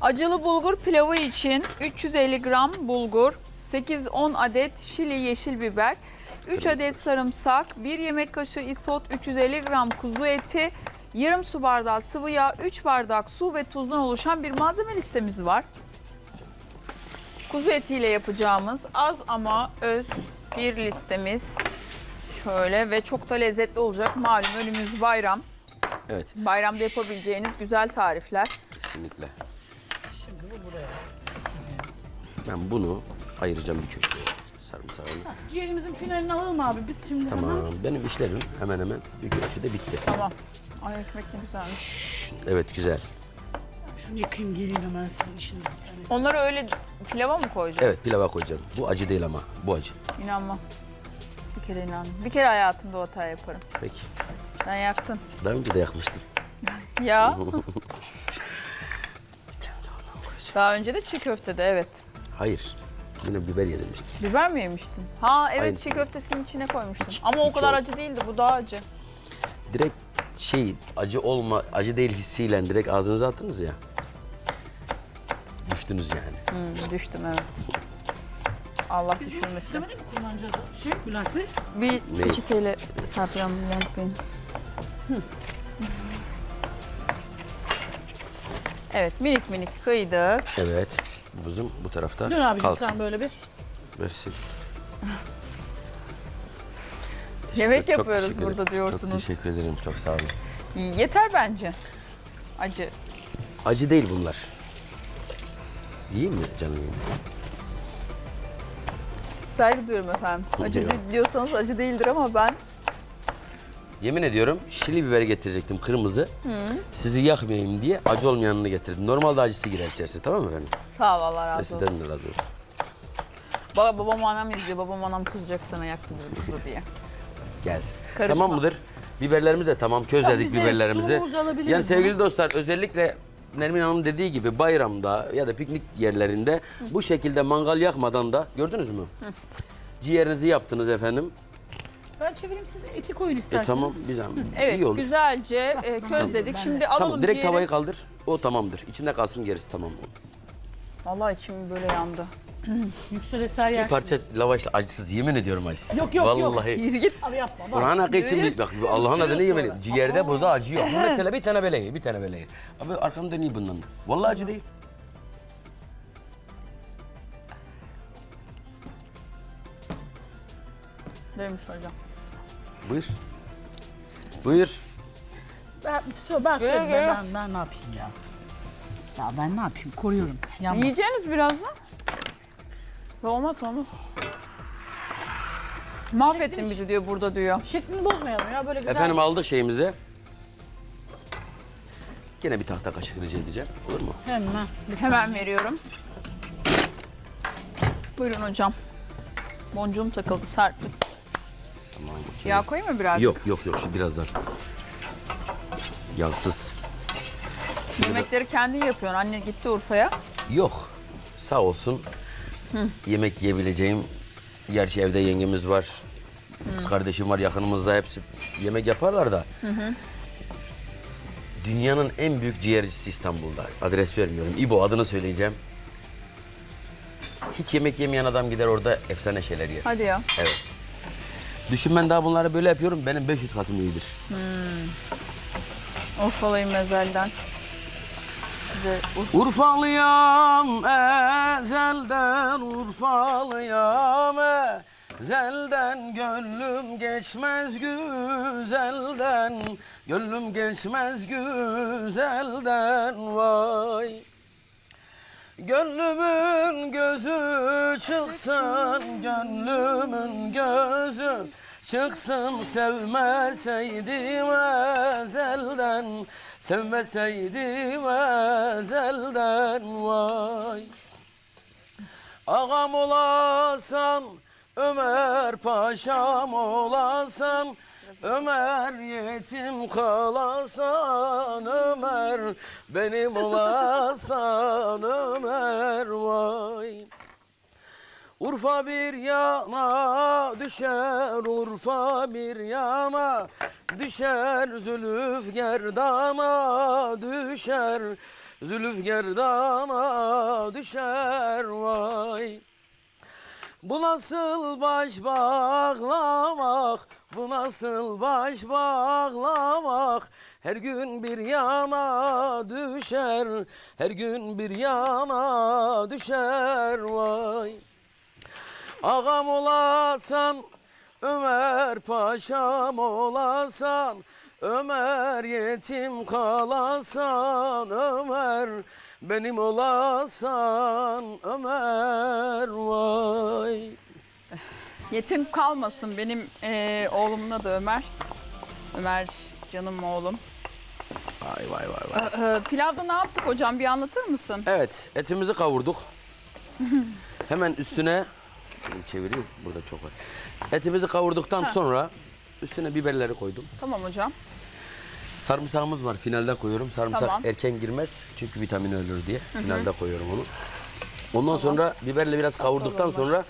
Acılı bulgur pilavı için 350 gram bulgur, 8-10 adet şili yeşil biber, 3 adet sarımsak, 1 yemek kaşığı isot, 350 gram kuzu eti, yarım su bardağı sıvı yağ, 3 bardak su ve tuzdan oluşan bir malzeme listemiz var. Kuzu etiyle yapacağımız az ama öz bir listemiz. Şöyle ve çok da lezzetli olacak. Malum önümüz bayram. Evet Bayramda yapabileceğiniz güzel tarifler. kesinlikle. Ben bunu ayıracağım bir köşeye. Sarımsağını. Ciğerimizin finalini alalım abi. Biz şimdi hemen. Tamam. Benim işlerim hemen hemen bir ölçüde bitti. Tamam. Ay ekmek ne güzelmiş. Şşş, Evet güzel. Şunu yakayım geleyim hemen sizin işiniz bir tane. Onları öyle pilava mı koyacaksın? Evet pilava koyacağım. Bu acı değil ama. Bu acı. İnanmam. Bir kere inandım. Bir kere hayatımda o hata yaparım. Peki. Sen yaktın. Daha önce de yakmıştım. Ya. Bir tane de ondan koyacağım. Daha önce de çiğ köftede evet. Hayır. Yine biber yedirmiştik. Biber mi yemiştin? Ha evet Aynısı. çiğ köftesinin içine koymuştum. Hiç- Ama o kadar yok. acı değildi. Bu daha acı. Direkt şey acı olma, acı değil hissiyle direkt ağzınıza attınız ya. Düştünüz yani. Hmm, düştüm evet. Allah Biz bunu düşürmesin. süslemede mi kullanacağız? Şey Bülent Bey. Bir Ne? peçeteyle Hanım Bülent Bey'in. Evet minik minik kıydık. Evet. Buzum bu tarafta Dön abicim kalsın. sen böyle bir. Versin. Yemek Çok yapıyoruz teşekkür burada ederim. diyorsunuz. Çok teşekkür ederim. Çok sağ olun. Yeter bence. Acı. Acı değil bunlar. İyi mi canım? Saygı duyuyorum efendim. Acı değil diyorsanız acı değildir ama ben Yemin ediyorum şili biberi getirecektim kırmızı. Sizi yakmayayım diye acı olmayanını getirdim. Normalde acısı girer içerisine tamam mı efendim? Sağ ol Allah razı olsun. Sizden de razı olsun. Baba, babam anam izliyor. Babam anam kızacak sana yaktı bunu diye. Gelsin. Karışma. Tamam mıdır? Biberlerimiz de tamam. Közledik bize biberlerimizi. sunumumuzu alabiliriz Yani sevgili bunu. dostlar özellikle Nermin Hanım dediği gibi bayramda ya da piknik yerlerinde bu şekilde mangal yakmadan da gördünüz mü? Ciğerinizi yaptınız efendim. Ben çevireyim siz eti koyun E isterseniz. tamam biz Evet iyi olur. güzelce e, közledik. Şimdi alalım Tamam direkt ciğeri. tavayı kaldır. O tamamdır. İçinde kalsın gerisi tamam. Vallahi içim böyle yandı. Yüksel Eser yer. Bir parça lavaşla acısız yemin ediyorum acısız. Yok, yok, yok. Vallahi. Yürü git. Abi yapma bak. Kur'an hakkı için bir- bak Allah'ın adını yemin ediyorum. Ciğerde burada acı yok. Bu Mesela bir tane beleği, bir tane beleği. Abi arkamda niye bundan? Vallahi acı değil. Demiş hocam. Buyur. Buyur. Ben, ben gel. ben, ben ne yapayım ya. Ya ben ne yapayım koruyorum. Yanmaz. Yiyeceğiniz birazdan. Olmaz olmaz. Mahvettin bizi diyor burada diyor. Şeklini bozmayalım ya böyle güzel. Efendim aldık şeyimizi. Gene bir tahta kaşık rica edeceğim. Olur mu? Hemen. bir Hemen saniye. veriyorum. Buyurun hocam. Boncuğum takıldı Serpil. Tamam. Yağ koyayım mı birazcık? Yok yok yok şu birazdan. Yağsız. Da- Yemekleri kendin yapıyorsun. Anne gitti Urfa'ya. Yok. Sağ olsun. Yemek yiyebileceğim. Gerçi evde yengemiz var. Kız kardeşim var yakınımızda hepsi yemek yaparlar da. Dünyanın en büyük ciğercisi İstanbul'da. Adres vermiyorum. İbo adını söyleyeceğim. Hiç yemek yemeyen adam gider orada efsane şeyler yer. Hadi ya. Evet. Düşün ben daha bunları böyle yapıyorum. Benim 500 katım iyidir. Urfalıyım mezelden. Size Urfa. Urfalıyam ezelden Urfalıyam ezelden Gönlüm geçmez güzelden Gönlüm geçmez güzelden vay Gönlümün gözü çıksın, gönlümün gözü çıksın Sevmeseydim ezelden, sevmeseydim ezelden vay. Ağam olasan, Ömer paşam olasan Ömer yetim kalasan Ömer benim olasan Ömer vay. Urfa bir yana düşer Urfa bir yana düşer Zülüf gerdana düşer Zülüf gerdana düşer vay. Bu nasıl baş bağlamak Bu nasıl baş bağlamak? Her gün bir yana düşer Her gün bir yana düşer vay. Ağam olasan Ömer paşam olasan Ömer yetim kalasan Ömer benim olasan Ömer vay Yetim kalmasın benim eee oğlumun adı Ömer. Ömer canım oğlum. Vay vay vay vay. Ee, pilavda ne yaptık hocam bir anlatır mısın? Evet etimizi kavurduk. Hemen üstüne şunu çevireyim burada çok var. Etimizi kavurduktan sonra üstüne biberleri koydum. Tamam hocam. Sarımsağımız var. Finalde koyuyorum. Sarımsak Tamam. erken girmez. Çünkü vitamini ölür diye. Finalde koyuyorum onu. Ondan sonra biberle biraz kavurduktan sonra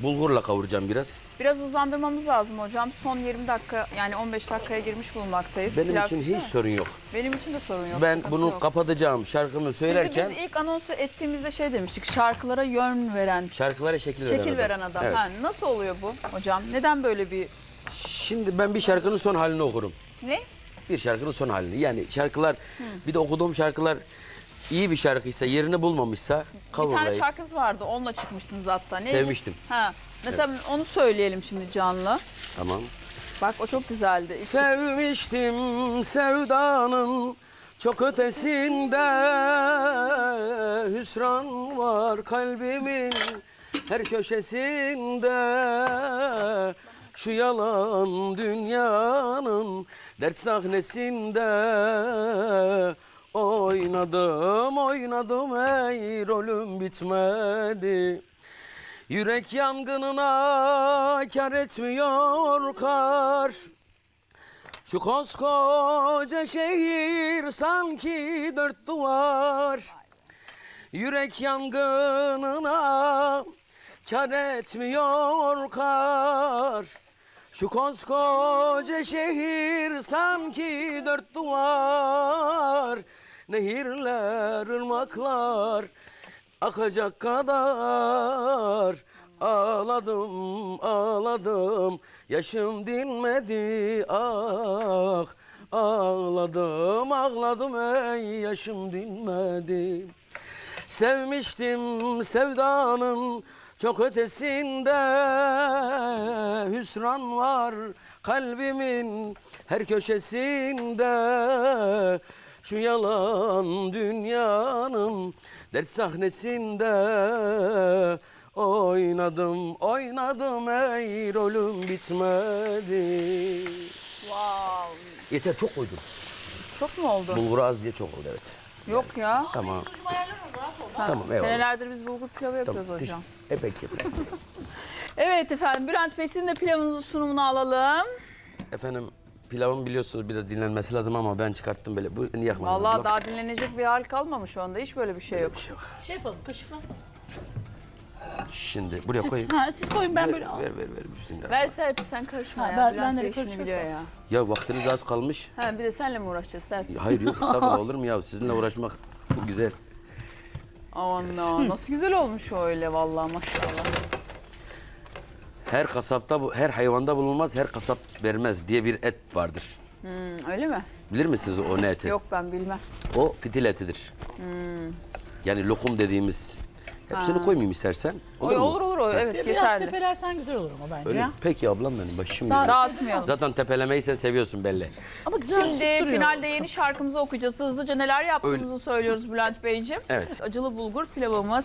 bulgurla kavuracağım biraz. Biraz hızlandırmamız lazım hocam. Son 20 dakika yani 15 dakikaya girmiş bulunmaktayız. Benim Pilav için hiç mi? sorun yok. Benim için de sorun yok. Ben bunu yok. kapatacağım şarkımı söylerken biz ilk anonsu ettiğimizde şey demiştik. Şarkılara yön veren, şarkılara şekil veren şekil veren adam. Evet. Ha, nasıl oluyor bu hocam? Neden böyle bir Şimdi ben bir şarkının son halini okurum. ne? Bir şarkının son halini. Yani şarkılar bir de okuduğum şarkılar iyi bir şarkıysa yerini bulmamışsa Bir tane kavurlayıp şarkınız vardı. Onunla çıkmıştınız hatta. Neydi? sevmiştim. Ha. Mesela onu söyleyelim şimdi canlı. Tamam. Bak o çok güzeldi. İlk- Sevmiştim sevdanın çok ötesinde Hüsran var kalbimin her köşesinde Şu yalan dünyanın dert sahnesinde Oynadım oynadım ey rolüm bitmedi. Yürek yangınına kar etmiyor kar. Şu koskoca şehir sanki dört duvar. Yürek yangınına kar etmiyor kar. Şu koskoca şehir sanki dört duvar Nehirler, ırmaklar akacak kadar. Ağladım, ağladım, yaşım dinmedi ah. Ağladım, ağladım ey yaşım dinmedi. Sevmiştim sevdanın çok ötesinde. Hüsran var kalbimin her köşesinde Şu yalan dünyanın dert sahnesinde Oynadım, oynadım ey rolüm bitmedi Wow. Yeter çok koydum. Çok mu oldu? Bulgur az diye çok oldu evet. Yok ya. Tamam. Ha, Tamam, eyvallah. Senelerdir biz bulgur pilavı yapıyoruz Tamam. hocam. E peki. Evet efendim Bülent Bey sizin de pilavınızın sunumunu alalım. Efendim pilavın biliyorsunuz biraz dinlenmesi lazım ama ben çıkarttım böyle. Bu niye yakmadın? Vallahi daha dinlenecek bir hal kalmamış şu anda. Hiç böyle bir şey yok. Bir şey yok. Şey yapalım kaşıkla. Şimdi buraya Siz, koyayım. ha, siz koyun ben ver, böyle ver ver ver. Bismillah. Ver Serpil sen karışma Ha, ya. ben- Bülent ben Bey işini biliyor ya. Ya vaktiniz az kalmış. Ha, bir de senle mi uğraşacağız Serpil? Ya Hayır yok estağfurullah olur mu ya? Sizinle uğraşmak güzel. Aman na, nasıl güzel olmuş o öyle vallahi maşallah. Her kasapta bu her hayvanda bulunmaz, her kasap vermez diye bir et vardır. Hmm, öyle mi? Bilir misiniz o ne eti? Yok ben bilmem. O fitil etidir. Yani lokum dediğimiz. Hepsini koymayayım istersen. Olur Oy, mu? olur olur o evet Biraz yeterli. tepelersen güzel olur ama bence Öyle mi? Peki ablam benim başım Daha güzel. Dağıtmayalım. Zaten tepelemeyi sen seviyorsun belli. Ama güzel Şimdi finalde yeni şarkımızı okuyacağız. Hızlıca neler yaptığımızı söylüyoruz Bülent Beyciğim. Evet. Acılı bulgur pilavımız.